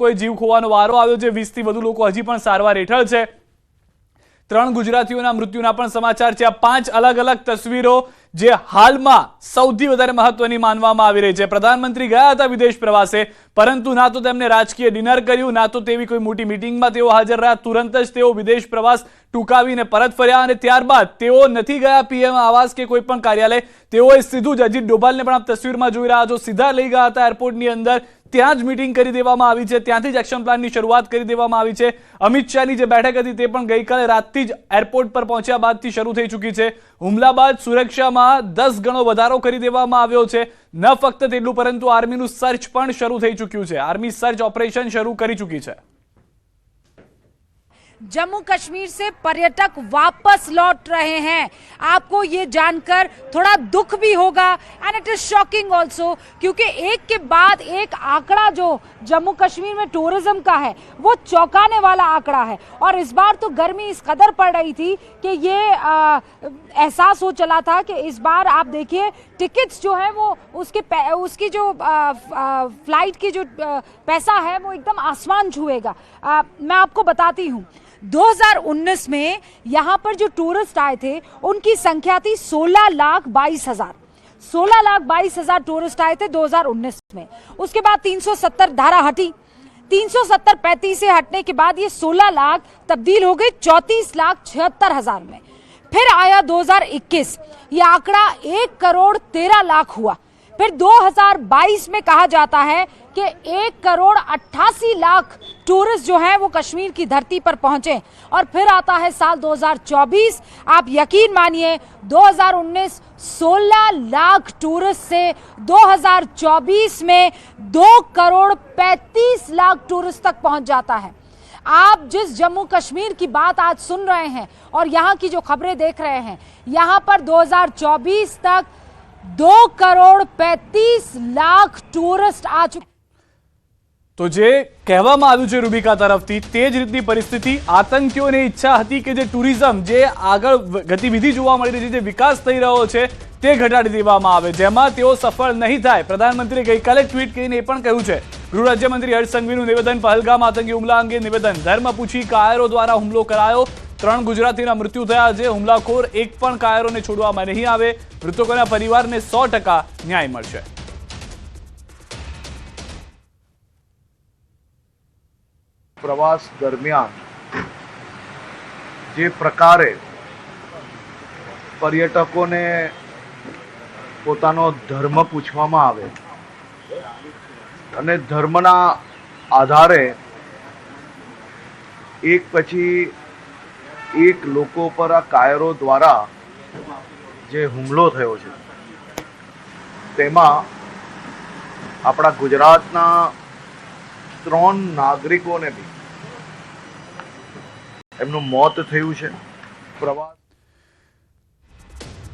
લોકોએ જીવ ખોવાનો વારો આવ્યો છે. વીસથી વધુ લોકો હજી પણ સારવાર હેઠળ છે. ત્રણ ગુજરાતીઓના મૃત્યુના પણ સમાચાર છે. આ પાંચ અલગ અલગ તસવીરો જે હાલમાં સૌથી વધારે મહત્વની માનવામાં આવી રહી છે. પ્રધાનમંત્રી ગયા હતા વિદેશ પ્રવાસે, પરંતુ ના તો તેમને રાજકીય ડિનર કર્યું, ના તો તેવી કોઈ મોટી મિટિંગમાં તેઓ હાજર રહ્યા. તુરંત જ તેઓ વિદેશ પ્રવાસ ટૂંકાવીને પરત ફર્યા અને ત્યારબાદ તેઓ નથી ગયા પીએમ આવાસ કે કોઈ પણ કાર્યાલય. તેઓએ સીધું જ અજીત ડોભાલને પણ આપ તસવીરમાં જોઈ રહ્યા છો. સીધા લઈ ગયા હતા એરપોર્ટની અંદર. ત્યાં જ મીટિંગ કરી દેવામાં આવી છે. ત્યાંથી જ એક્શન પ્લાનની શરૂઆત કરી દેવામાં આવી છે. અમિત શાહની જે બેઠક હતી તે પણ ગઈકાલે રાતથી જ એરપોર્ટ પર પહોંચ્યા બાદથી શરૂ થઈ ચૂકી છે. હુમલા બાદ સુરક્ષામાં દસ ગણો વધારો કરી દેવામાં આવ્યો છે. ન ફક્ત તેટલું, પરંતુ આર્મીનું સર્ચ પણ શરૂ થઈ ચૂક્યું છે. આર્મી સર્ચ ઓપરેશન શરૂ કરી ચૂકી છે. जम्मू कश्मीर से पर्यटक वापस लौट रहे हैं। आपको ये जानकर थोड़ा दुख भी होगा and it is shocking also क्योंकि एक के बाद एक आंकड़ा जो जम्मू कश्मीर में टूरिज़्म का है वो चौंकाने वाला आंकड़ा है। और इस बार तो गर्मी इस कदर पड़ रही थी कि ये एहसास हो चला था कि इस बार आप देखिए टिकट्स जो है वो उसके उसकी जो आ, आ, फ़्लाइट की जो पैसा है वो एकदम आसमान छुएगा। मैं आपको बताती हूँ। 2019 में यहाँ पर जो टूरिस्ट आए थे, उनकी संख्या थी 16 लाख बाईस हज़ार। 16 लाख बाईस हज़ार टूरिस्ट आए थे 2019 में। उसके बाद 370 धारा हटी। 370 पैंतीस से हटने के बाद ये 16 लाख तब्दील हो गई 34 लाख छिहत्तर हज़ार में। फिर आया 2021 ये आंकड़ा एक करोड़ तेरह लाख हुआ। फिर 2022 में कहा जाता है कि एक करोड़ अट्ठासी लाख टूरिस्ट जो हैं वो कश्मीर की धरती पर पहुँचे। और फिर आता है साल 2024 आप यकीन मानिए 2019 16 लाख टूरिस्ट से 2024 में दो करोड़ 35 लाख टूरिस्ट तक पहुँच जाता है। आप जिस जम्मू कश्मीर की बात आज सुन रहे हैं और यहाँ की जो खबरें देख रहे हैं, यहाँ पर 2024 तक दो करोड़ पैंतीस लाख टूरिस्ट आ चुके તો જે કહેવામાં આવ્યું છે રૂબિકા તરફથી તે જ રીતની પરિસ્થિતિ આતંકીઓને ઈચ્છા હતી કે જે ટુરિઝમ જે આગળ વ- ગતિવિધિ જોવા મળી રહી છે જે વિકાસ થઈ રહ્યો છે તે ઘટાડી દેવામાં આવે જેમાં તેઓ સફળ નહીં થાય પ્રધાનમંત્રીએ ગઈકાલે ટ્વીટ કરીને એ પણ કહ્યું છે ગૃહ રાજ્યમંત્રી હર્ષ સંઘવીનું નિવેદન પહલગામ આતંકી હુમલા અંગે નિવેદન ધર્મ પૂછી કાયરો દ્વારા હુમલો કરાયો ત્રણ ગુજરાતીના મૃત્યુ થયા છે. હુમલાખોર એક પણ કાયરોને છોડવામાં નહીં આવે. મૃતકોના પરિવારને સો ન્યાય મળશે. પ્રવાસ દરમિયાન જે પ્રકારે પર્યટકોને પોતાનો ધર્મ પૂછવામાં આવે અને ધર્મના આધારે એક પછી એક લોકો પર આ કાયરો દ્વારા જે હુમલો થયો છે, તેમાં આપણા ગુજરાતના ત્રણ નાગરિકોને બી એમનું મોત થયું છે. પ્રવાસ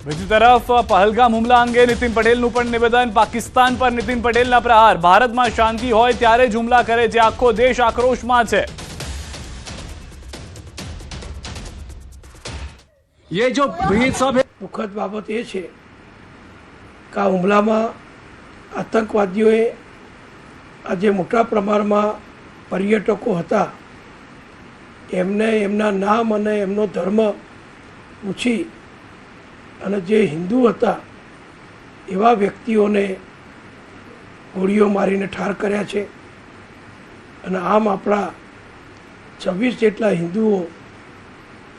બીજી તરફ, પહલગામ હુમલા અંગે નીતિન પટેલનું પણ નિવેદન, પાકિસ્તાન પર નીતિન પટેલના પ્રહાર. ભારતમાં શાંતિ હોય ત્યારે જ હુમલા કરે જે આખો દેશ આક્રોશમાં છે. ये जो भीड़ सब है દુઃખદ બાબત એ છે કે આ હુમલામાં આતંકવાદીઓએ આજે મોટા પ્રમાણમાં પર્યટકો હતા એમને એમના નામ અને એમનો ધર્મ પૂછી અને જે હિન્દુ હતા એવા વ્યક્તિઓને ગોળીઓ મારીને ઠાર કર્યા છે અને આમ આપણા છવ્વીસ જેટલા હિન્દુઓ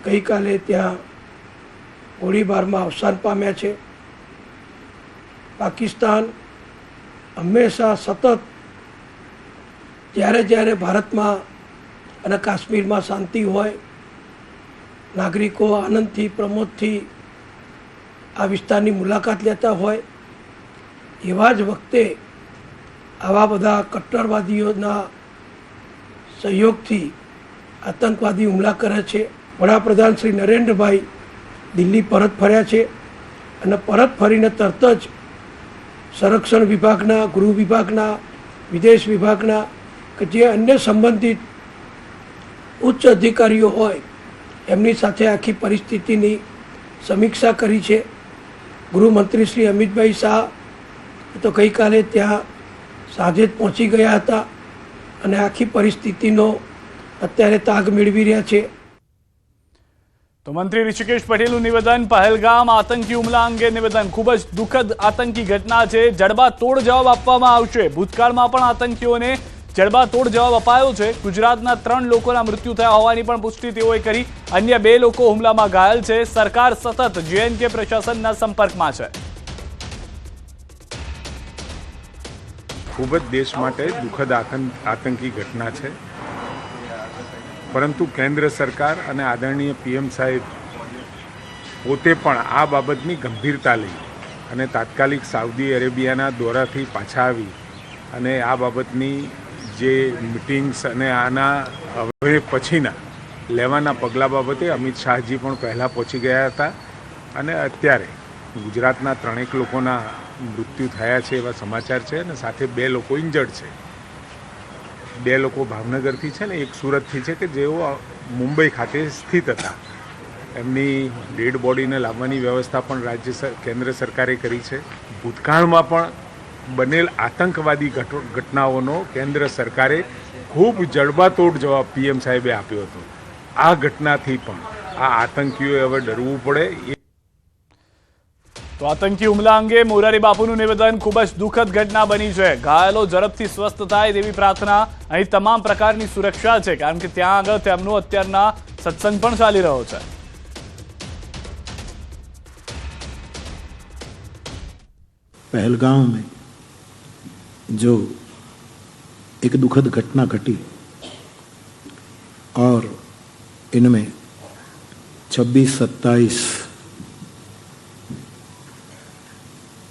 ગઈકાલે ત્યાં ગોળીબારમાં અવસાન પામ્યા છે. પાકિસ્તાન હંમેશા સતત જ્યારે જ્યારે ભારતમાં અને કાશ્મીરમાં શાંતિ હોય, નાગરિકો આનંદથી, પ્રમોદથી આ વિસ્તારની મુલાકાત લેતા હોય, એવા જ વખતે આવા બધા કટ્ટરવાદીઓના સહયોગથી આતંકવાદી હુમલા કરે છે. વડાપ્રધાન શ્રી નરેન્દ્રભાઈ દિલ્હી પરત ફર્યા છે અને પરત ફરીને તરત જ સંરક્ષણ વિભાગના, ગૃહ વિભાગના, વિદેશ વિભાગના કે જે અન્ય સંબંધિત ઉચ્ચ અધિકારીઓ હોય, એમની સાથે આખી પરિસ્થિતિની સમીક્ષા કરી છે. ગૃહમંત્રી શ્રી અમિતભાઈ શાહ તો ગઈકાલે ત્યાં સાંજે જ પહોંચી ગયા હતા અને આખી પરિસ્થિતિનો અત્યારે તાગ મેળવી રહ્યા છે. તો મંત્રી ઋષિકેશ પટેલનું નિવેદન, પહેલગામ આતંકી હુમલા અંગે નિવેદન. ખૂબ જ દુઃખદ આતંકી ઘટના છે. જડબા તોડ જવાબ આપવામાં આવશે. ભૂતકાળમાં પણ આતંકીઓને જડબા તોડ જવાબ અપાયો છે. ગુજરાતના ત્રણ લોકોના મૃત્યુ થયા હોવાની પણ પુષ્ટિ તેઓએ કરી. અન્ય બે લોકો હુમલામાં ઘાયલ છે. સરકાર સતત જેએનકે પ્રશાસનના સંપર્કમાં છે. ખૂબ જ દેશ માટે દુઃખદ આતંક ઘટના છે. પરંતુ કેન્દ્ર સરકાર અને આદરણીય પીએમ સાહેબ પોતે પણ આ બાબતની ગંભીરતા લઈ અને તાત્કાલિક સાઉદી અરેબિયાના દોરાથી પાછા આવી અને આ બાબતની જે મિટિંગ્સ અને આના હવે પછીના લેવાના પગલાં બાબતે અમિત શાહજી પણ પહેલાં પહોંચી ગયા હતા અને અત્યારે ગુજરાતના ત્રણેક લોકોના મૃત્યુ થયા છે એવા સમાચાર છે અને સાથે બે લોકો ઇન્જર્ડ છે. બે લોકો ભાવનગરથી છે ને, એક સુરતથી છે કે જેઓ મુંબઈ ખાતે સ્થિત હતા. એમની ડેડ બોડીને લાવવાની વ્યવસ્થા પણ રાજ્ય કેન્દ્ર સરકારે કરી છે. ભૂતકાળમાં પણ બનેલ આતંકવાદી ઘટનાઓનો કેન્દ્ર સરકારે ખૂબ જડબાતોડ જવાબ પીએમ સાહેબે આપ્યો હતો. આ ઘટનાથી પણ આ આતંકીઓએ હવે ડરવું પડે. એ તો આતંકી હુમલા અંગે મોરારી બાપુનું નિવેદન ખૂબ જ દુઃખદ ઘટના બની છે ઘાયલો ઝડપથી સ્વસ્થ થાય તેવી પ્રાર્થના અહીં તમામ પ્રકારની સુરક્ષા છે કારણ કે ત્યાં આગળ તેમનો અત્યારના સત્સંગ પણ ચાલી રહ્યો છે पहलगांव में जो एक दुखद घटना घटी और इनमें 26 सत्ताईस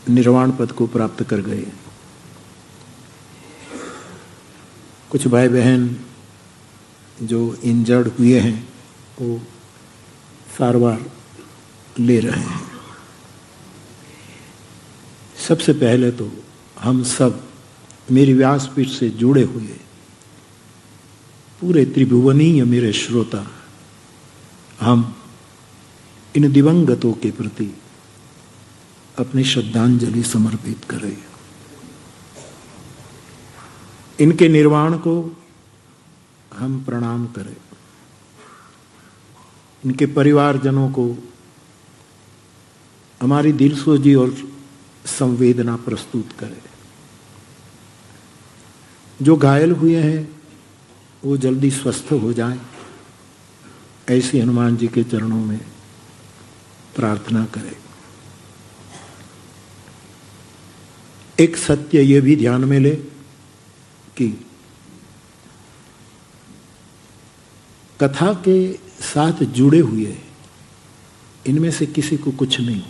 निर्वाण पद को प्राप्त कर गए। कुछ भाई बहन जो इंजर्ड हुए हैं, वो सारवार ले रहे हैं। सबसे पहले तो हम सब मेरी व्यासपीठ से जुड़े हुए, पूरे त्रिभुवनीय मेरे श्रोता, हम इन दिवंगतों के प्रति अपनी श्रद्धांजलि समर्पित करें। इनके निर्वाण को हम प्रणाम करें। इनके परिवारजनों को हमारी दिलसोजी और संवेदना प्रस्तुत करें। जो घायल हुए हैं, वो जल्दी स्वस्थ हो जाएँ। ऐसी हनुमान जी के चरणों में प्रार्थना करें। एक सत्य ये भी ध्यान में ले कि कथा के साथ जुड़े हुए इनमें से किसी को कुछ नहीं।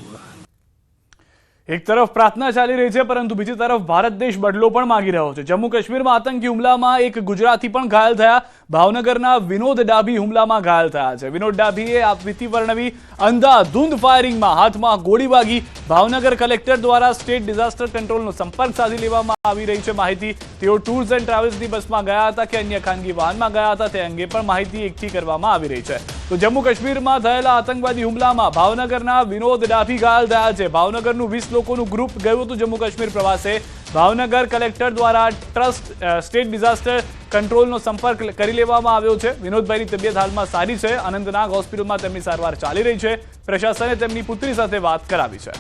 એક તરફ પ્રાર્થના ચાલી રહી છે, પરંતુ બીજી તરફ ભારત દેશ બદલો પણ માંગી રહ્યો છે. જમ્મુ કાશ્મીરમાં આતંકી હુમલામાં એક ગુજરાતી પણ ઘાયલ થયા. ભાવનગરના વિનોદ ડાભી હુમલામાં ઘાયલ થયા છે. વિનોદ ડાભીએ આ પ્રીતિ વર્ણવી, અંધાધૂંધ ફાયરિંગમાં હાથમાં ગોળી વાગી ભાવનગર કલેક્ટર દ્વારા સ્ટેટ ડિઝાસ્ટર કંટ્રોલનો સંપર્ક સાધી લેવામાં આવી રહી છે માહિતી. તેઓ ટૂર્સ એન્ડ ટ્રાવેલ્સની બસમાં ગયા હતા કે અન્ય ખાનગી વાહનમાં ગયા હતા તે અંગે પણ માહિતી એકઠી કરવામાં આવી રહી છે. તો જમ્મુ કાશ્મીરમાં થયેલા આતંકવાદી હુમલામાં ભાવનગરના વિનોદ ડાભી ઘાયલ થયા છે. ભાવનગરનું વીસ લોકોનું ગ્રુપ ગયું હતું જમ્મુ કાશ્મીર પ્રવાસે. ભાવનગર કલેક્ટર દ્વારા ટ્રસ્ટ સ્ટેટ ડિઝાસ્ટર કંટ્રોલનો સંપર્ક કરી લેવામાં આવ્યો છે. વિનોદભાઈની તબિયત હાલમાં સારી છે. અનંતનાગ હોસ્પિટલમાં તેમની સારવાર ચાલી રહી છે. પ્રશાસને તેમની પુત્રી સાથે વાત કરાવી છે.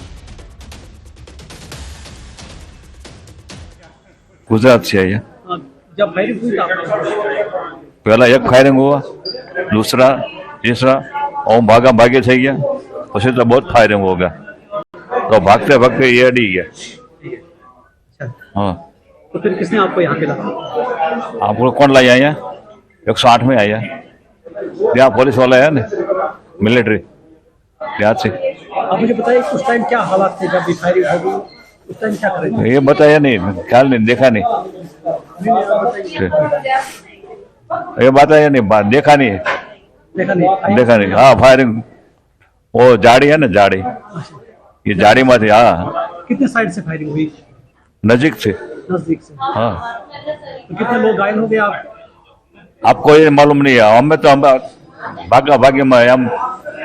ગુજરાત છે અહીંયા? પહેલા એક ફાયરિંગ હુઆ દૂસરા तीसरा હું भागा भागे थे गया उसे तो बहुत જ हो गया। तो भागते भागते ये अड़ी गया। हाँ। तो फिर किसने आपको यहाँ खिला आप लोग कौन लाया यहाँ एक सौ आठ में आया। यहाँ पुलिस वाला है ना? मिलिट्री। याद से। आप मुझे बताइए उस टाइम क्या हालात थे जब फायरिंग हो गई? उस टाइम क्या ये बताया नहीं ख्याल नहीं देखा नहीं। ये बताया नहीं देखा नहीं देखा नहीं देखा नहीं हाँ फायरिंग वो जाड़ी है ना जाड़ी ये जाड़ी में थी हाँ कितने साइड से फायरिंग हुई नजीक से नजदीक से हाँ तो कितने लोग घायल हो गए आप आपको ये मालूम नहीं है हमें तो हम भागा भागी में हम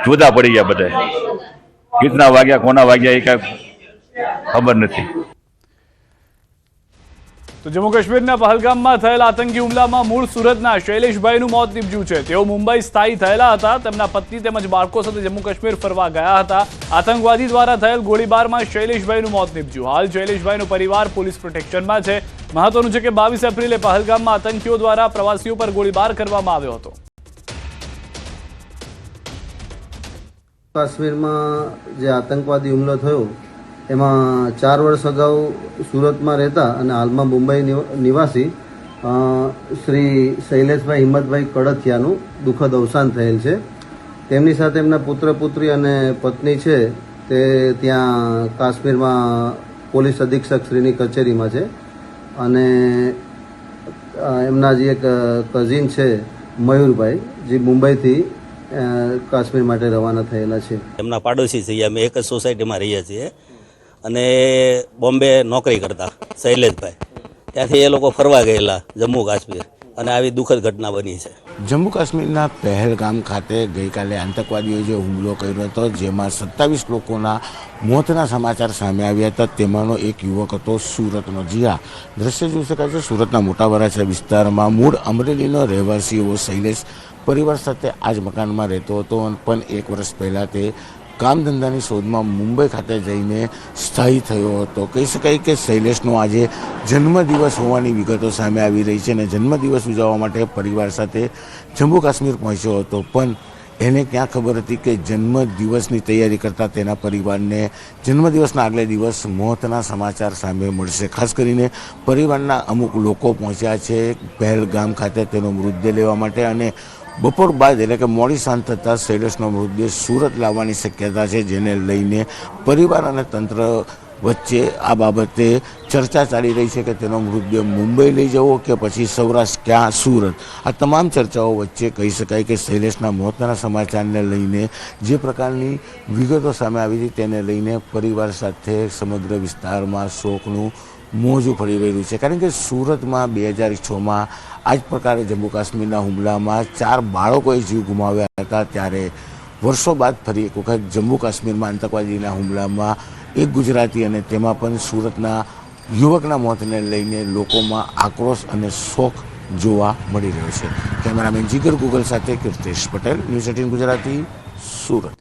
જુદા પડી ગયા બધા કિતના વાગ્યા કોના વાગ્યા એ કાંઈ ખબર નથી તો જમ્મુ કાશ્મીરના પહલગામમાં થયેલા આતંકી હુમલામાં મૂળ સુરતના શૈલેષભાઈનું મોત નીપજ્યું છે. તેઓ મુંબઈ સ્થાયી થયેલા હતા. તેમના પત્ની તેમજ બાળકો સાથે જમ્મુ કાશ્મીર ફરવા ગયા હતા. આતંકવાદી દ્વારા થયેલ ગોળીબારમાં શૈલેષભાઈનું મોત નીપજ્યું. હાલ શૈલેષભાઈનો પરિવાર પોલીસ પ્રોટેક્શનમાં છે. મહત્વનું છે કે બાવીસ એપ્રિલે પહલગામમાં આતંકીઓ દ્વારા પ્રવાસીઓ પર ગોળીબાર કરવામાં આવ્યો હતો. કાશ્મીરમાં જે આતંકવાદી હુમલો થયો એમાં ચાર વર્ષ અગાઉ સુરતમાં રહેતા અને હાલમાં મુંબઈ નિવાસી શ્રી શૈલેષભાઈ હિંમતભાઈ કડથિયાનું દુઃખદ અવસાન થયેલ છે. તેમની સાથે એમના પુત્ર, પુત્રી અને પત્ની છે તે ત્યાં કાશ્મીરમાં પોલીસ અધિક્ષક શ્રીની કચેરીમાં છે. અને એમના જે એક કઝિન છે મયુરભાઈ, જે મુંબઈથી કાશ્મીર માટે રવાના થયેલા છે. એમના પાડોશી છીએ અમે એક જ સોસાયટીમાં રહીએ છીએ. અને બોમ્બે નોકરી કરતા, શૈલેષભાઈ. ત્યાંથી એ લોકો ફરવા ગયેલા, જમ્મુ કાશ્મીર. અને આવી દુઃખદ ઘટના બની છે. જમ્મુ કાશ્મીરના પહેલગામ ખાતે ગઈકાલે આતંકવાદીઓએ જે હુમલો કર્યો હતો, જેમાં સત્તાવીસ લોકોના મોતના સમાચાર સામે આવ્યા હતા, તેમાંનો એક યુવક હતો સુરતનો. જીયા, દ્રશ્ય જોઈ શકાય છે, સુરતના મોટા વરાછા વિસ્તારમાં મૂળ અમરેલીનો રહેવાસી એવો શૈલેષ પરિવાર સાથે આ જ મકાનમાં રહેતો હતો, પણ એક વર્ષ પહેલાં તે કામ ધંધાની શોધમાં મુંબઈ ખાતે જઈને સ્થાયી થયો હતો. કહી શકાય કે શૈલેષનો આજે જન્મદિવસ હોવાની વિગતો સામે આવી રહી છે અને જન્મદિવસ ઉજવવા માટે પરિવાર સાથે જમ્મુ કાશ્મીર પહોંચ્યો હતો. પણ એને ક્યાં ખબર હતી કે જન્મદિવસની તૈયારી કરતા તેના પરિવારને જન્મદિવસના આગલે દિવસ મોતના સમાચાર સામે મળશે. ખાસ કરીને પરિવારના અમુક લોકો પહોંચ્યા છે પહેલગામ ખાતે તેનો મૃતદેહ લેવા માટે અને બપોર બાદ એટલે કે મોડી સાંજ થતાં શૈલેષનો મૃતદેહ સુરત લાવવાની શક્યતા છે, જેને લઈને પરિવાર અને તંત્ર વચ્ચે આ બાબતે ચર્ચા ચાલી રહી છે કે તેનો મૃતદેહ મુંબઈ લઈ જવો કે પછી સૌરાષ્ટ્ર ક્યાં? સુરત. આ તમામ ચર્ચાઓ વચ્ચે કહી શકાય કે શૈલેષના મોતના સમાચારને લઈને જે પ્રકારની વિગતો સામે આવી હતી તેને લઈને પરિવાર સાથે સમગ્ર વિસ્તારમાં શોકનું મોજું ફરી રહ્યું છે. કારણ કે સુરતમાં બે હજાર છમાં આ જ પ્રકારે જમ્મુ કાશ્મીરના હુમલામાં ચાર બાળકોએ જીવ ગુમાવ્યા હતા. ત્યારે વર્ષો બાદ ફરી એક વખત જમ્મુ કાશ્મીરમાં આતંકવાદીના હુમલામાં એક ગુજરાતી અને તેમાં પણ સુરતના યુવકના મોતને લઈને લોકોમાં આક્રોશ અને શોખ જોવા મળી રહ્યો છે. કેમેરામેન જીગર ગુગલ સાથે કીર્તેશ પટેલ, ન્યૂઝ એટીન ગુજરાતી, સુરત.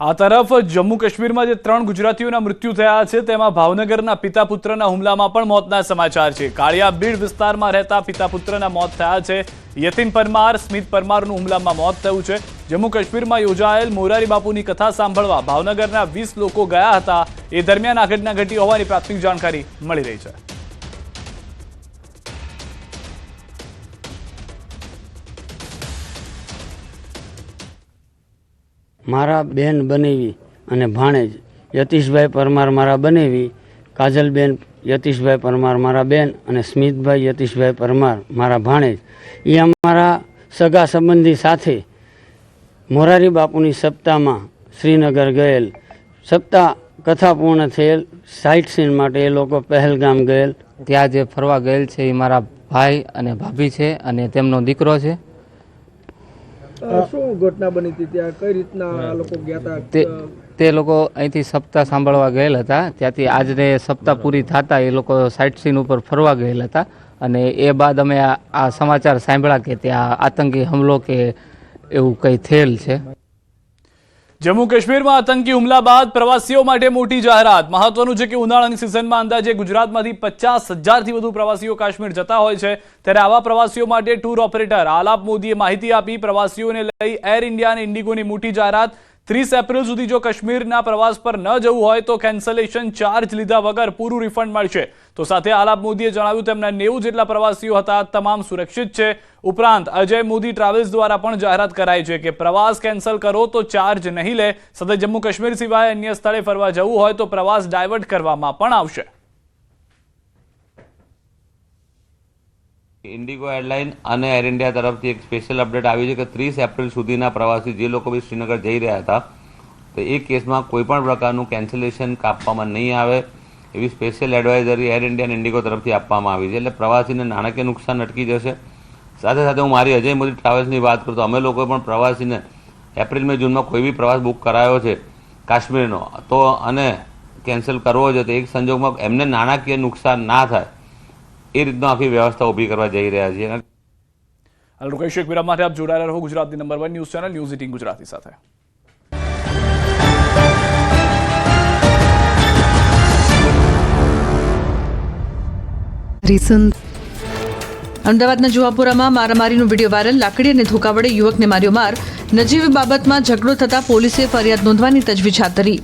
આ તરફ જમ્મુ કાશ્મીરમાં જે ત્રણ ગુજરાતીઓના મૃત્યુ થયા છે, તેમાં ભાવનગરના પિતા પુત્રના હુમલામાં પણ મોતના સમાચાર છે. કાળિયા બીડ વિસ્તારમાં રહેતા પિતા પુત્રના મોત થયા છે. યતિન પરમાર, સ્મિત પરમારનું હુમલામાં મોત થયું છે. જમ્મુ કાશ્મીરમાં યોજાયેલ મોરારી બાપુની કથા સાંભળવા ભાવનગરના વીસ લોકો ગયા હતા. એ દરમિયાન આ ઘટના ઘટી હોવાની પ્રાથમિક જાણકારી મળી રહી છે. મારા બેન બનેવી અને ભાણેજ યતીશભાઈ પરમાર મારા બનેવી, કાજલબેન યતીશભાઈ પરમાર મારા બેન અને સ્મિતભાઈ યતીશભાઈ પરમાર મારા ભાણેજ એ અમારા સગા સંબંધી સાથે મોરારી બાપુની સપ્તાહમાં શ્રીનગર ગયેલ. સપ્તાહ કથા પૂર્ણ થયેલ. સાઇટ સીન માટે એ લોકો પહેલગામ ગયેલ. ત્યાં જે ફરવા ગયેલ છે એ મારા ભાઈ અને ભાભી છે અને તેમનો દીકરો છે. શું ઘટના બની હતી? ત્યાં કઈ રીતના આ લોકો ગયા હતા? તે લોકો અહીંથી સપ્તાહ સાંભળવા ગયેલ હતા. ત્યાંથી આજને સપ્તાહ પૂરી થતા એ લોકો સાઇટ સીન ઉપર ફરવા ગયેલા હતા. અને એ બાદ અમે આ સમાચાર સાંભળ્યા કે ત્યાં આતંકી હુમલો કે એવું કંઈ થયેલ છે. જમ્મુ કાશ્મીરમાં આતંકી હુમલા બાદ પ્રવાસીઓ માટે મોટી જાહેરાત. મહત્વનું છે કે ઉનાળાની સિઝનમાં અંદાજે ગુજરાતમાંથી પચાસ હજારથી વધુ પ્રવાસીઓ કાશ્મીર જતા હોય છે. ત્યારે આવા પ્રવાસીઓ માટે ટૂર ઓપરેટર આલાપ મોદીએ માહિતી આપી પ્રવાસીઓને લઈ એર ઇન્ડિયા અને ઇન્ડિગોની મોટી જાહેરાત ત્રીસ એપ્રિલ સુધી જો કાશ્મીરના પ્રવાસ પર ન જવું હોય તો કેન્સલેશન ચાર્જ લીધા વગર પૂરું રિફંડ મળશે. તો સાથે આલાપ મોદીએ જણાવ્યું, તેમના નેવું જેટલા પ્રવાસીઓ હતા, તમામ સુરક્ષિત છે. ઉપરાંત, અજય મોદી ટ્રાવેલ્સ દ્વારા પણ જાહેરાત કરાઈ છે કે પ્રવાસ કેન્સલ કરો તો ચાર્જ નહીં લે. સાથે જમ્મુ કાશ્મીર સિવાય અન્ય સ્થળે ફરવા જવું હોય તો પ્રવાસ ડાયવર્ટ કરવામાં પણ આવશે. ઇન્ડિગો એરલાઇન અને એર ઇન્ડિયા તરફથી એક સ્પેશિયલ અપડેટ આવી છે કે ત્રીસ એપ્રિલ સુધીના પ્રવાસી જે લોકો બી શ્રીનગર જઈ રહ્યા હતા, તો એ કેસમાં કોઈ પણ પ્રકારનું કેન્સલેશન કાપવામાં નહીં આવે એવી સ્પેશિયલ એડવાઇઝરી એર ઇન્ડિયા અને ઇન્ડિગો તરફથી આપવામાં આવી છે. એટલે પ્રવાસીને નાણાકીય નુકસાન અટકી જશે. સાથે સાથે હું મારી અજય મોદી ટ્રાવેલ્સની વાત કરું તો અમે લોકોએ પણ પ્રવાસીને એપ્રિલ મે જૂનમાં કોઈ બી પ્રવાસ બુક કરાયો છે કાશ્મીરનો, તો અને કેન્સલ કરવો છે તો એક સંજોગમાં એમને નાણાકીય નુકસાન ના થાય. એ રીતના આખી વ્યવસ્થા ઊભી કરવા જઈ રહ્યા છીએ. અને હાલ રોકેશ એક વિરામ માટે. આપ જોડાયેલા રહો ગુજરાતની number one news channel news eighteen Gujarati સાથે. રીસન અમદાવાદના જુહાપુરામાં મારામારીનો વીડિયો વાયરલ. લાકડી અને ધોકા વડે યુવકને માર્યો માર. નજીવી બાબતમાં ઝઘડો થતાં પોલીસે ફરિયાદ નોંધવાની તજવીજ હાથ ધરી.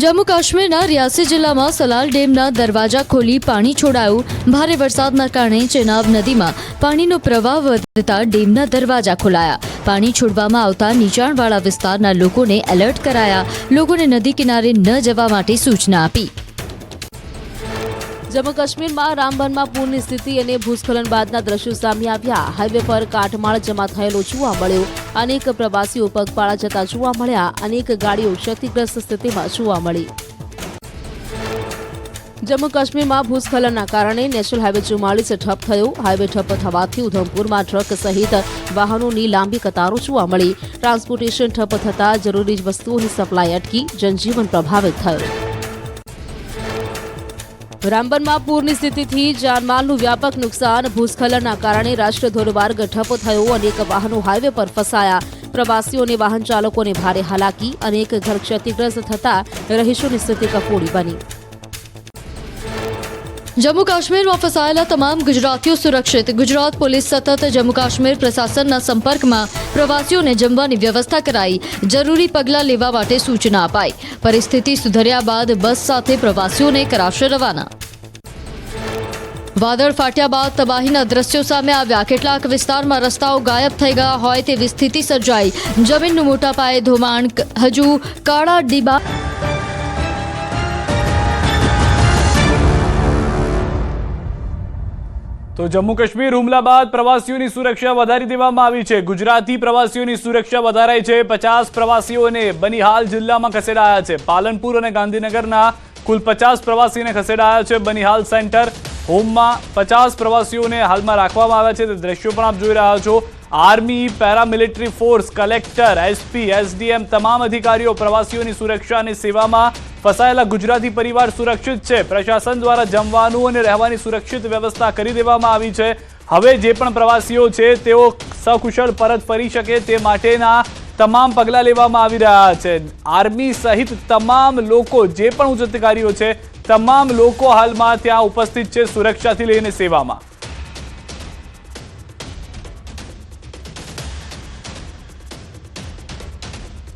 જમ્મુ કાશ્મીરના રિયાસી જિલ્લામાં સલાલ ડેમના દરવાજા ખોલી પાણી છોડાયું. ભારે વરસાદના કારણે ચેનાબ નદીમાં પાણીનો પ્રવાહ વધતા ડેમના દરવાજા ખોલાયા. પાણી છોડવામાં આવતા નીચાણવાળા વિસ્તારના લોકોને એલર્ટ કરાયા. લોકોને નદી કિનારે ન જવા માટે સૂચના આપી. જમ્મુ કાશ્મીરમાં રામબનમાં પૂરની સ્થિતિ અને ભૂસ્ખલન બાદના દ્રશ્યો સામે આવ્યા. હાઈવે પર કાટમાળ જમા થયેલો જોવા મળ્યો. અનેક પ્રવાસીઓ પગપાળા જતા જોવા મળ્યા. અનેક ગાડીઓ ક્ષતિગ્રસ્ત સ્થિતિમાં જોવા મળી. જમ્મુ કાશ્મીરમાં ભૂસ્ખલનના કારણે નેશનલ હાઇવે ચુમ્માલીસ ઠપ થયો. હાઇવે ઠપ થવાથી ઉધમપુરમાં ટ્રક સહિત વાહનોની લાંબી કતારો જોવા મળી. ટ્રાન્સપોર્ટેશન ઠપ થતાં જરૂરી વસ્તુઓની સપ્લાય અટકી જનજીવન પ્રભાવિત થયું. રામબનમાં પૂરની સ્થિતિથી જાનમાલનું વ્યાપક નુકસાન, ભૂસ્ખલનના કારણે રાષ્ટ્રીય ધોરીમાર્ગ ઠપ થયો, અનેક વાહનો હાઈવે પર ફસાયા. પ્રવાસીઓને વાહન ચાલકોને ભારે હાલાકી, અનેક ઘર ક્ષતિગ્રસ્ત થતા રહીશોની સ્થિતિ કફોડી બની. જમ્મુ કાશ્મીરમાં ફસાયેલા તમામ ગુજરાતીઓ સુરક્ષિત ગુજરાત પોલીસ સતત જમ્મુ કાશ્મીર પ્રશાસનના સંપર્કમાં પ્રવાસીઓને જમવાની વ્યવસ્થા કરાઈ જરૂરી પગલાં લેવા માટે સૂચના અપાઈ પરિસ્થિતિ સુધર્યા બાદ બસ સાથે પ્રવાસીઓને કરાશે રવાના વાદળ ફાટ્યા બાદ તબાહીના દ્રશ્યો સામે આવ્યા કેટલાક વિસ્તારમાં રસ્તાઓ ગાયબ થઈ ગયા હોય તેવી સ્થિતિ સર્જાઈ જમીનનું મોટા પાયે ધોવાણ હજુ કાળા ડીબા તો જમ્મુ કાશ્મીર હુમલા બાદ પ્રવાસીઓની સુરક્ષા વધારી દેવામાં આવી છે. ગુજરાતી પ્રવાસીઓની સુરક્ષા વધારાઈ છે. પચાસ પ્રવાસીઓને બનિહાલ જિલ્લામાં ખસેડાયા છે. પાલનપુર અને ગાંધીનગરના કુલ પચાસ પ્રવાસીને ખસેડાયા છે બનિહાલ સેન્ટર. હોમમાં પચાસ પ્રવાસીઓને હાલમાં રાખવામાં આવ્યા છે. તે દ્રશ્યો પણ આપ જોઈ રહ્યા છો. Army paramilitary force collector SP SDM તમામ અધિકારીઓ, પ્રવાસીઓની સુરક્ષા અને સેવામાં ફસાયેલા ગુજરાતી પરિવાર સુરક્ષિત છે. પ્રશાસન દ્વારા જમવાનું અને રહેવાની સુરક્ષિત વ્યવસ્થા કરી દેવામાં આવી છે. હવે જે પણ પ્રવાસીઓ છે, તેઓ સકુશળ પરત ફરી શકે તે માટેના તમામ પગલાં લેવામાં આવી રહ્યા છે. આર્મી સહિત તમામ લોકો, જે પણ ઉચ્ચ અધિકારીઓ છે, તમામ લોકો હાલમાં ત્યાં ઉપસ્થિત છે સુરક્ષાથી લઈને સેવામાં.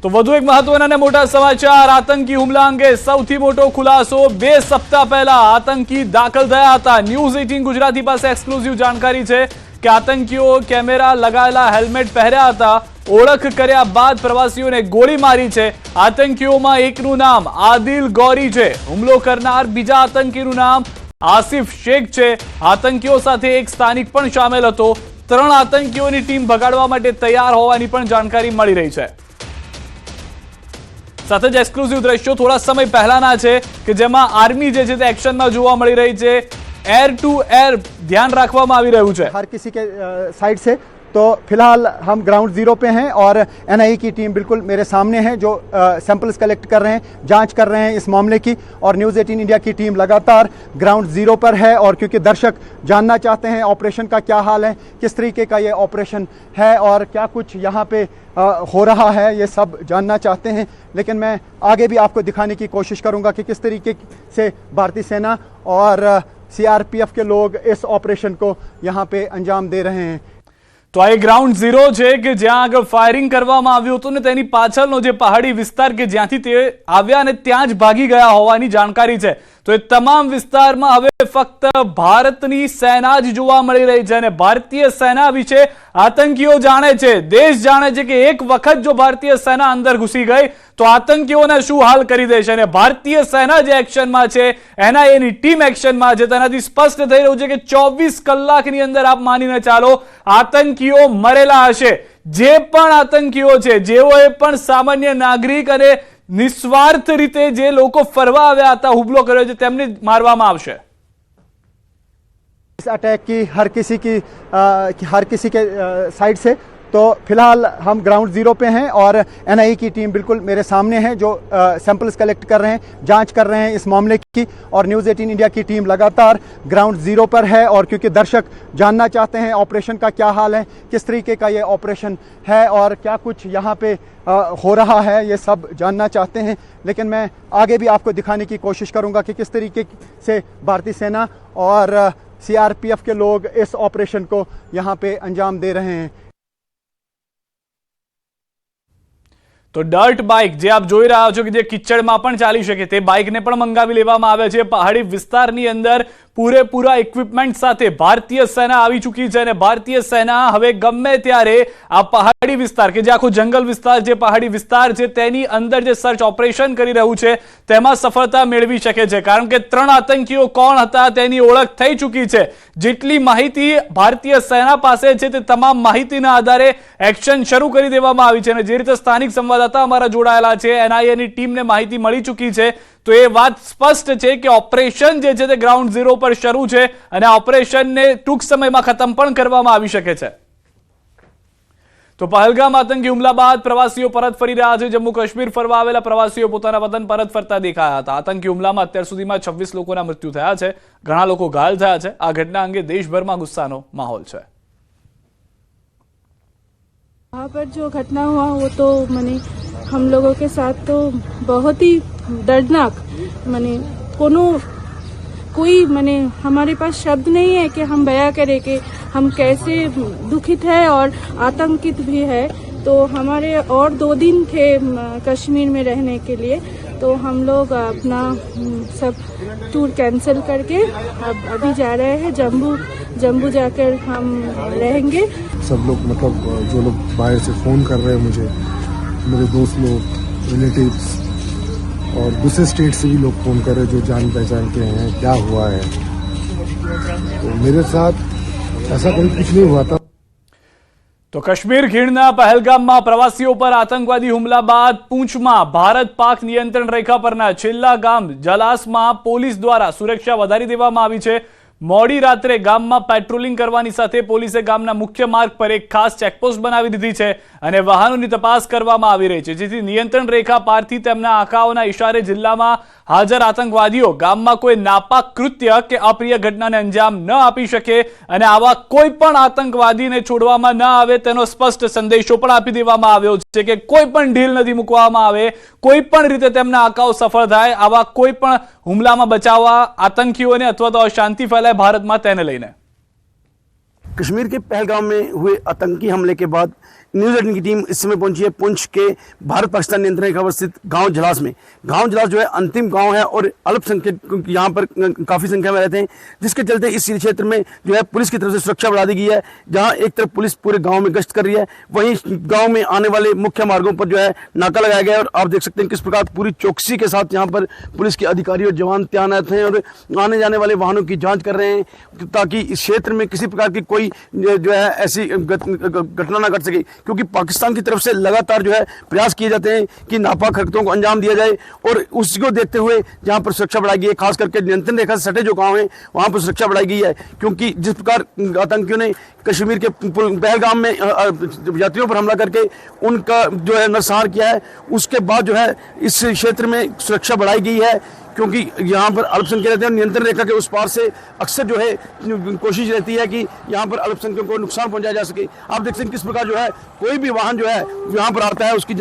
તો વધુ એક મહત્વના અને મોટા સમાચાર. આતંકી હુમલા અંગે સૌથી મોટો ખુલાસો બે સપ્તાહ પહેલા આતંકી દાખલ થયા હતા. ન્યૂઝ એટીન ગુજરાતી પાસે એક્સક્લુઝિવ જાણકારી છે કે આતંકીઓ કેમેરા લગાવેલા હેલ્મેટ પહેર્યા હતા. ઓળખ કર્યા બાદ પ્રવાસીઓને ગોળી મારી છે. આતંકીઓમાં એકનું નામ આદિલ ગૌરી છે. હુમલો કરનાર બીજા આતંકીનું નામ આસિફ શેખ છે. આતંકીઓ સાથે એક સ્થાનિક પણ સામેલ હતો. ત્રણ આતંકીઓની ટીમ ભગાડવા માટે તૈયાર હોવાની પણ જાણકારી મળી રહી છે. સાથે જ એક્સક્લુઝિવ દ્રશ્યો થોડા સમય પહેલાના છે કે જેમાં આર્મી જે છે તે એક્શનમાં જોવા મળી રહી છે એર ટુ એર ધ્યાન રાખવામાં આવી રહ્યું છે हर किसी के साइड से तो फिलहाल हम ग्राउंड ज़ीरो पे हैं और एनआईए की टीम बिल्कुल मेरे सामने है जो सैंपल्स कलेक्ट कर रहे हैं जांच कर रहे हैं इस मामले की और न्यूज़ एटीन इंडिया की टीम लगातार ग्राउंड ज़ीरो पर है और क्योंकि दर्शक जानना चाहते हैं ऑपरेशन का क्या हाल है किस तरीके का ये ऑपरेशन है और क्या कुछ यहाँ पे अ, हो रहा है ये सब जानना चाहते हैं लेकिन मैं आगे भी आपको दिखाने की कोशिश करूँगा कि किस तरीके से भारतीय सेना और सीआरपीएफ के लोग इस ऑपरेशन को यहाँ पे अंजाम दे रहे हैं તો આ એ ગ્રાઉન્ડ ઝીરો છે કે જ્યાં આગળ ફાયરિંગ કરવામાં આવ્યું હતું ને તેની પાછળનો જે પહાડી વિસ્તાર કે જ્યાંથી તે આવ્યા અને ત્યાં જ ભાગી ગયા હોવાની જાણકારી છે તો એ તમામ વિસ્તારમાં હવે ફક્ત ભારતની સેના જ જોવા મળી રહી છે અને ભારતીય સેના વિશે આતંકીઓ જાણે છે. દેશ જાણે છે કે એક વખત જો ભારતીય સેના અંદર ઘૂસી ગઈ, તો આતંકીઓને શું હાલ કરી દેશે? અને ભારતીય સેના જે એક્શનમાં છે એના એની ટીમ એક્શનમાં છે, તેનાથી સ્પષ્ટ થઈ રહ્યું છે કે ચોવીસ કલાકની અંદર આપ માનીને ચાલો, આતંકીઓ મરેલા હશે. જે પણ આતંકીઓ છે, જેઓએ પણ સામાન્ય નાગરિક અને નિસ્વાર્થ રીતે જે લોકો ફરવા આવ્યા હતા હુમલો કર્યો છે તેમને મારવામાં આવશે इस अटैक की हर किसी की अ, की हर किसी के साइड से तो फ़िलहाल हम ग्राउंड ज़ीरो पे हैं और एनआईए की टीम बिल्कुल मेरे सामने है जो सैंपल्स कलेक्ट कर रहे हैं जाँच कर रहे हैं इस मामले की और न्यूज़ 18 इंडिया की टीम लगातार ग्राउंड ज़ीरो पर है और क्योंकि दर्शक जानना चाहते हैं ऑपरेशन का क्या हाल है किस तरीके का ये ऑपरेशन है और क्या कुछ यहाँ पे अ, हो रहा है ये सब जानना चाहते हैं। लेकिन मैं आगे भी आपको दिखाने की कोशिश करूँगा कि किस तरीके से भारतीय सेना और सीआरपीएफ के लोग इस ऑपरेशन को यहाँ पे अंजाम दे रहे हैं। તો ડર્ટ બાઇક જે આપ જોઈ રહ્યા છો કે જે કિચડમાં પણ ચાલી શકે, તે બાઇકને પણ મંગાવી લેવામાં આવે છે. પહાડી વિસ્તારની અંદર પૂરેપૂરા ઇક્વિપમેન્ટ સાથે ભારતીય સેના આવી ચૂકી છે અને ભારતીય સેના હવે ગમે ત્યારે આ પહાડી વિસ્તાર કે જે આખો જંગલ વિસ્તાર જે પહાડી વિસ્તાર છે તેની અંદર જે સર્ચ ઓપરેશન કરી રહ્યું છે, તેમાં સફળતા મેળવી શકે છે. કારણ કે ત્રણ આતંકીઓ કોણ હતા તેની ઓળખ થઈ ચૂકી છે. જેટલી માહિતી ભારતીય સેના પાસે છે તે તમામ માહિતીના આધારે એક્શન શરૂ કરી દેવામાં આવી છે અને જે રીતે સ્થાનિક સંવાદદાતા અમારા જોડાયેલા છે એનઆઈએની ટીમને માહિતી મળી ચૂકી છે તો એ વાત સ્પષ્ટ છે કે ઓપરેશન જે છે તે ગ્રાઉન્ડ ઝીરો પર શરૂ છે અને ઓપરેશનને ટૂંક સમયમાં ખતમ પણ કરવામાં આવી શકે છે. તો પહલગામ આતંકી હુમલા બાદ પ્રવાસીઓ પરત ફરી રહ્યા છે. જમ્મુ કાશ્મીર ફરવા આવેલા પ્રવાસીઓ પોતાના વતન પરત ફરતા દેખાયા હતા. આતંકી હુમલામાં અત્યાર સુધીમાં છવ્વીસ લોકોના મૃત્યુ થયા છે. ઘણા લોકો ઘાયલ થયા છે. આ ઘટના અંગે દેશભરમાં ગુસ્સાનો માહોલ છે. વહાં પર જો ઘટના હુઆ હો તો મને हम लोगों के साथ तो बहुत ही दर्दनाक, मैंने कोनो, कोई, मैंने हमारे पास शब्द नहीं है कि हम बयां करें कि हम कैसे दुखित है और आतंकित भी है। तो हमारे और दो दिन थे कश्मीर में रहने के लिए। तो हम लोग अपना सब टूर कैंसिल करके अब अभी जा रहे हैं। जम्मू जम्मू जाकर हम रहेंगे। सब लोग मतलब जो लोग बाहर से फ़ोन कर रहे हैं मुझे मेरे दोस्त लोग रिलेटिव्स और दूसरे स्टेट से भी लोग फ़ोन कर रहे हैं जो जान पहचान के हैं क्या हुआ है तो मेरे साथ ऐसा कभी कुछ नहीं हुआ था તો કાશ્મીર ખીણના પહેલગામમાં પ્રવાસીઓ પર આતંકવાદી હુમલા બાદ પૂંછમાં ભારત પાક નિયંત્રણ રેખા પરના છેલ્લા ગામ જલાસમાં પોલીસ દ્વારા સુરક્ષા વધારી દેવામાં આવી છે મોડી રાત્રે ગામમાં પેટ્રોલિંગ કરવાની સાથે પોલીસે ગામના મુખ્ય માર્ગ પર એક ખાસ ચેકપોસ્ટ બનાવી દીધી છે અને વાહનોની તપાસ કરવામાં આવી રહી છે, જેથી નિયંત્રણ રેખા પારથી તેમના આંખાઓના ઇશારે જિલ્લામાં હાજર આતંકવાદીઓ ગામમાં કોઈ નાપાક કૃત્ય કે અપ્રિય ઘટનાને અંજામ ન આપી શકે અને આવા કોઈ પણ આતંકવાદીને છોડવામાં ન આવે તેનો સ્પષ્ટ સંદેશો પણ આપી દેવામાં આવ્યો છે કે કોઈ પણ ઢીલ નથી મૂકવામાં આવે, કોઈ પણ રીતે તેમના આંકાઓ સફળ થાય, આવા કોઈ પણ હુમલામાં બચાવવા આતંકીઓને અથવા તો અશાંતિ वाला है भारत में तेने लेने कश्मीर के पहलगाम में हुए आतंकी हमले के बाद न्यूज़ एटीन की टीम इस समय पहुँची है पुंछ के भारत पाकिस्तान नियंत्रण रेखा पर स्थित गाँव जलास में। गाँव जलास जो है अंतिम गाँव है और अल्पसंख्यक यहाँ पर काफ़ी संख्या में रहते हैं, जिसके चलते इस क्षेत्र में जो है पुलिस की तरफ़ से सुरक्षा बढ़ा दी गई है, जहाँ एक तरफ़ पुलिस पूरे गाँव में गश्त कर रही है, वहीं गाँव में आने वाले मुख्य मार्गों पर जो है नाका लगाया गया है और आप देख सकते हैं किस प्रकार पूरी चौकसी के साथ यहाँ पर पुलिस के अधिकारी और जवान तैनात हैं और आने जाने वाले वाहनों की जाँच कर रहे हैं, ताकि इस क्षेत्र में किसी प्रकार की कोई, जो है ऐसी घटना ना घट सके। क्योंकि पाकिस्तान की तरफ़ से लगातार जो है प्रयास किए जाते हैं कि नापाक हरकतों को अंजाम दिया जाए और उसको देखते हुए जहाँ पर सुरक्षा बढ़ाई गई है, खास करके नियंत्रण रेखा से सटे जो गाँव हैं, वहाँ पर सुरक्षा बढ़ाई गई है। क्योंकि जिस प्रकार आतंकियों ने कश्मीर के पहलगाम में यात्रियों पर हमला करके उनका जो है नरसंहार किया है, उसके बाद जो है इस क्षेत्र में सुरक्षा बढ़ाई गई है। क्योंकि यहाँ पर अल्पसंख्यक रहते हैं नियंत्रण रेखा के उस पार से अक्सर जो है, कोशिश रहती है कि यहाँ पर अल्पसंख्यकों को नुकसान पहुँचाया जा सके। आप देखते हैं किस प्रकार जो है, कोई भी वाहन जो है, यहाँ पर आता है, उसकी